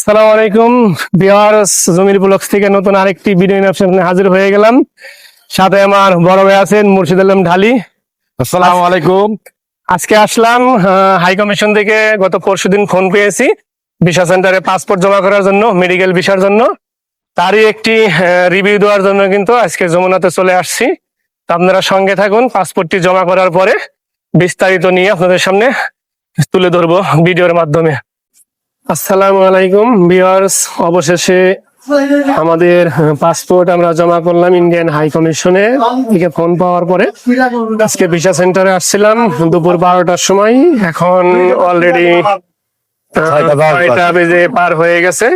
আসসালামু আলাইকুম বিহারস জমির ব্লগস থেকে নতুন আরেকটি ভিডিও আপনার হাজির হয়ে গেলাম। সাথে আমার বড় ভাই আছেন মুর্শিদ আলম ঢালি। আসসালামু আলাইকুম। আজকে আসলাম হাই কমিশন থেকে গত পরশুদিন ফোন পেয়েছি ভিসা সেন্টারে পাসপোর্ট জমা করার জন্য মেডিকেল ভিসার জন্য। তারই একটি রিভিউ দেওয়ার জন্য কিন্তু আজকে যমুনাতে চলে আসছি। আপনারা সঙ্গে থাকুন পাসপোর্টটি জমা করার পরে বিস্তারিত নিয়ে আপনাদের সামনে তুলে ধরবো ভিডিওর মাধ্যমে। আসসালামু আলাইকুম বিয়ার্স অবশেষে আমাদের পাসপোর্ট আমরা জমা করলাম ইন্ডিয়ান হাই কমিশনে। থেকে ফোন পাওয়ার পরে আজকে ভিসা সেন্টারে আসছিলাম দুপুর বারোটার সময়। এখন অলরেডি ছয়টা বেজে পার হয়ে গেছে।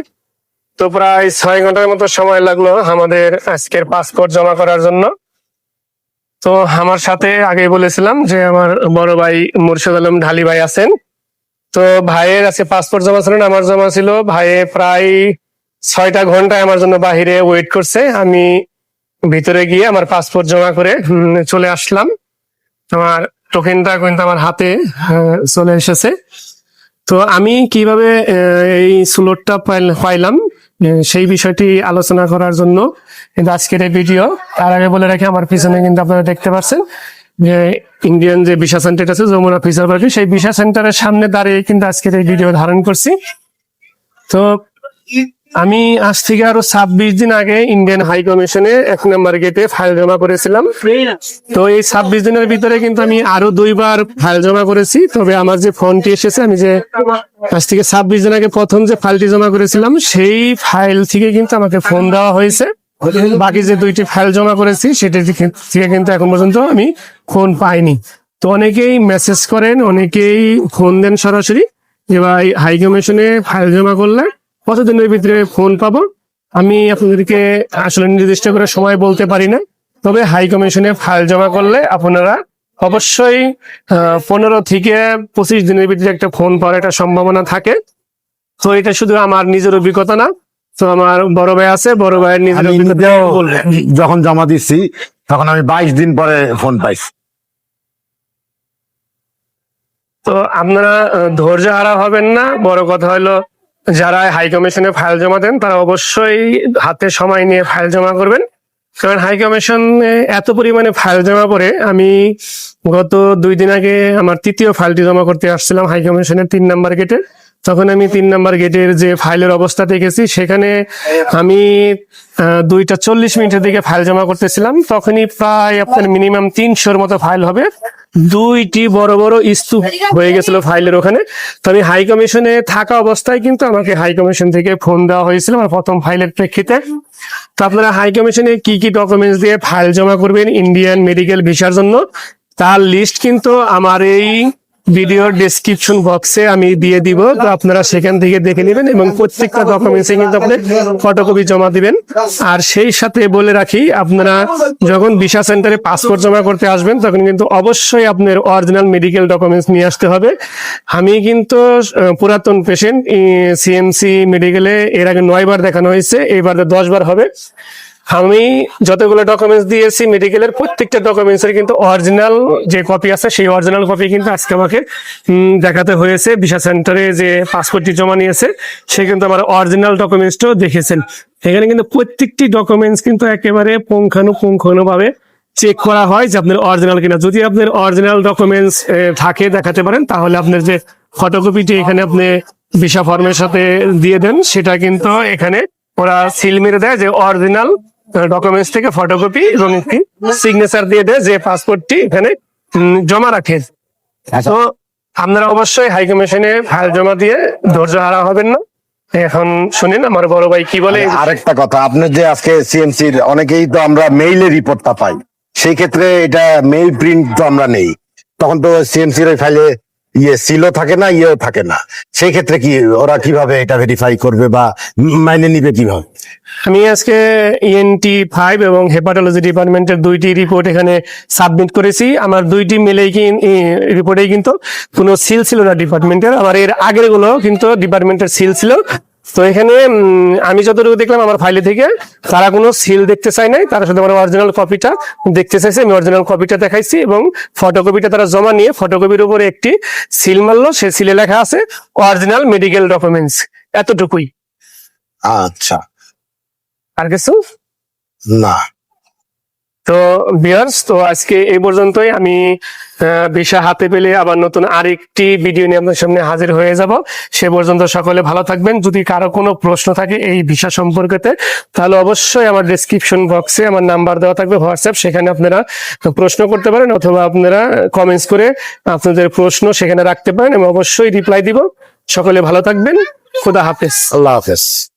তো প্রায় ছয় ঘণ্টার মতো সময় লাগল আমাদের আজকের পাসপোর্ট জমা করার জন্য। তো আমার সাথে আগে বলেছিলাম যে আমার বড় ভাই মুর্শিদ আলম ঢালি ভাই আছেন। তো ভাইয়ের আজকে পাসপোর্ট জমা ছিল না, আমার জমা ছিল। ভাইয়ে প্রায় ছয়টা ঘন্টায় আমার জন্য বাহিরে ওয়েট করছে। আমি ভিতরে গিয়ে আমার পাসপোর্ট জমা করে চলে আসলাম। আমার টোকেনটা কিন্তু আমার হাতে চলে এসেছে। তো আমি কীভাবে এই স্লোটটা পাইলাম সেই বিষয়টি আলোচনা করার জন্য। আজকের এই ভিডিও তার আগে বলে রাখি আমার পিছনে কিন্তু আপনারা দেখতে পাচ্ছেন যে ইন্ডিয়ান যে ভিসা সেন্টার আছে, যমুনা ফিসার পার্টি সেই ভিসা সেন্টারের সামনে দাঁড়িয়ে কিন্তু আজকের এই ভিডিও ধারণ করছি। তো আমি আজ থেকে আরও ছাব্বিশ দিন আগে ইন্ডিয়ান হাই কমিশনে এক নম্বর গেটে ফাইল জমা করেছিলাম। তো এই ছাব্বিশ দিনের ভিতরে কিন্তু আমি আরও দুইবার ফাইল জমা করেছি। তবে আমার যে ফোনটি এসেছে, আমি যে আজ থেকে ছাব্বিশ দিন আগে প্রথম যে ফাইলটি জমা করেছিলাম, সেই ফাইল থেকে কিন্তু আমাকে ফোন দেওয়া হয়েছে। বাকি যে দুইটি ফাইল জমা করেছি, সেটা থেকে কিন্তু এখন পর্যন্ত আমি ফোন পাইনি। তো অনেকেই মেসেজ করেন, অনেকেই ফোন দেন সরাসরি। যে ভাই হাই কমিশনে ফাইল জমা করলে কতদিনের ভিতরে ফোন পাবো? আমি আপনাদেরকে আসলে নির্দিষ্ট করে সময় বলতে পারি না। তবে হাই কমিশনে ফাইল জমা করলে আপনারা অবশ্যই পনেরো থেকে পঁচিশ দিনের ভিতরে একটা ফোন পাওয়ার একটা সম্ভাবনা থাকে। তো এটা শুধু আমার নিজের অভিজ্ঞতা না তো আমার বড় ভাই আছে বড় ভাইয়ের নিজের নিজেও যখন জমা দিচ্ছি তখন আমি বাইশ দিন পরে ফোন পাইছি। তো আপনারা ধৈর্য হারা হবেন না। বড় কথা হলো যারা হাই কমিশনে ফাইল জমা দেন তারা অবশ্যই হাতে সময় নিয়ে ফাইল জমা করবেন। কারণ হাই কমিশনে এত পরিমাণে ফাইল জমা পড়ে আমি গত দুই দিন আগে আমার তৃতীয় ফাইলটি জমা করতে আসছিলাম হাই কমিশনের তিন নাম্বার গেটে তখন আমি তিন নাম্বার গেটের যে ফাইলের অবস্থা দেখেছি সেখানে আমি দুইটা চল্লিশ মিনিটের দিকে ফাইল জমা করতেছিলাম। তখনই প্রায় আপনার মিনিমাম তিনশোর মতো ফাইল হবে। দুইটি বড় বড় স্তূপ হয়ে গেছিল ফাইলের ওখানে। তো আমি হাই কমিশনে থাকা অবস্থায় কিন্তু আমাকে হাই কমিশন থেকে ফোন দেওয়া হয়েছিল আমার প্রথম ফাইলের প্রেক্ষিতে। তো আপনারা হাই কমিশনে কি কি ডকুমেন্টস দিয়ে ফাইল জমা করবেন ইন্ডিয়ান মেডিকেল ভিসার জন্য, তার লিস্ট কিন্তু আমার এই ভিডিওর ডেসক্রিপশন বক্সে আমি দিয়ে দিব, তো আপনারা সেখান থেকে দেখে নেবেন এবং প্রত্যেকটা ডকুমেন্টসে কিন্তু আপনি ফটোকপি জমা দিবেন। আর সেই সাথে বলে রাখি, আপনারা যখন ভিসা সেন্টারে পাসপোর্ট জমা করতে আসবেন, তখন কিন্তু অবশ্যই আপনার অরিজিনাল মেডিকেল ডকুমেন্টস নিয়ে আসতে হবে। আমি কিন্তু পুরাতন পেশেন্ট সিএমসি মেডিকেলে এর আগে নয় বার দেখানো হয়েছে এবার দশ বার হবে। আমি যতগুলো ডকুমেন্টস দিয়েছি মেডিকেলের প্রত্যেকটা ডকুমেন্টস এর কিন্তু অরিজিনাল যে কপি আছে, সেই অরিজিনাল কপি কিন্তু আজকে আমাকে দেখাতে হয়েছে। ভিসা সেন্টারে যে পাসপোর্টটি জমা নিয়েছে, সে কিন্তু আমার অরিজিনাল ডকুমেন্টসটাও দেখেছেন। এখানে কিন্তু প্রত্যেকটি ডকুমেন্টস কিন্তু একেবারে পুঙ্খানুপুঙ্খানু ভাবে চেক করা হয় যে আপনার অরিজিনাল কিনা। যদি আপনার অরিজিনাল ডকুমেন্টস থাকে, দেখাতে পারেন, তাহলে আপনার যে ফটোকপিটি এখানে আপনি ভিসা ফর্মের সাথে দিয়ে দেন, সেটা কিন্তু এখানে ওরা সিল মেরে দেয় যে অরিজিনাল ডকুমেন্টস থেকে ফটোকপি এবং একটি সিগনেচার দিয়ে দেয় যে পাসপোর্টটি এখানে জমা রাখে। তো আপনারা অবশ্যই হাই কমিশনে ফাইল জমা দিয়ে ধৈর্য হারা হবেন না। এখন শুনেন আমার বড় ভাই কি বলে। আরেকটা কথা আপনি যে আজকে সিএমসির অনেকেই তো আমরা মেইলে রিপোর্টটা পাই। সেই ক্ষেত্রে এটা মেইল প্রিন্ট তো আমরা নেই। তখন তো সিএমসির ওই ফাইলে ইয়ে সিলও থাকে না, ইয়েও থাকে না। সেই ক্ষেত্রে কি ওরা কীভাবে এটা ভেরিফাই করবে বা মাইনে নিবে কীভাবে? আমি আজকে ইএনটি ফাইভ এবং হেপাটোলজি ডিপার্টমেন্টের দুইটি রিপোর্ট এখানে সাবমিট করেছি। আমার দুইটি মিলেই কি রিপোর্টেই কিন্তু কোনো সিল ছিল না ডিপার্টমেন্টের আমার এর আগেরগুলো কিন্তু ডিপার্টমেন্টের সিল ছিল। তো এখানে আমি যতটুকু দেখলাম আমার ফাইলে থেকে তারা কোনো সিল দেখতে চাই নাই তারা শুধু আমার অরিজিনাল কপিটা দেখতে চাইছে আমি অরিজিনাল কপিটা দেখাইছি এবং ফটোকপিটা তারা জমা নিয়ে ফটোকপির উপরে একটি সিল মারলো সে সিলে লেখা আছে অরিজিনাল মেডিকেল ডকুমেন্টস এতটুকুই। আচ্ছা। আর কিছু? না। তো বিয়ার্স তো আজকে এই পর্যন্তই। আমি ভিসা হাতে পেলে আবার নতুন আরেকটি ভিডিও নিয়ে আপনার সামনে হাজির হয়ে যাব। সে পর্যন্ত সকলে ভালো থাকবেন। যদি কারও কোনো প্রশ্ন থাকে এই ভিসা সম্পর্কেতে, তাহলে অবশ্যই আমার ডিসক্রিপশন বক্সে আমার নাম্বার দেওয়া থাকবে হোয়াটসঅ্যাপ সেখানে আপনারা প্রশ্ন করতে পারেন অথবা আপনারা কমেন্টস করে আপনাদের প্রশ্ন সেখানে রাখতে পারেন। আমি অবশ্যই রিপ্লাই দিব। সকলে ভালো থাকবেন। খুদা হাফেজ। আল্লাহ হাফেজ।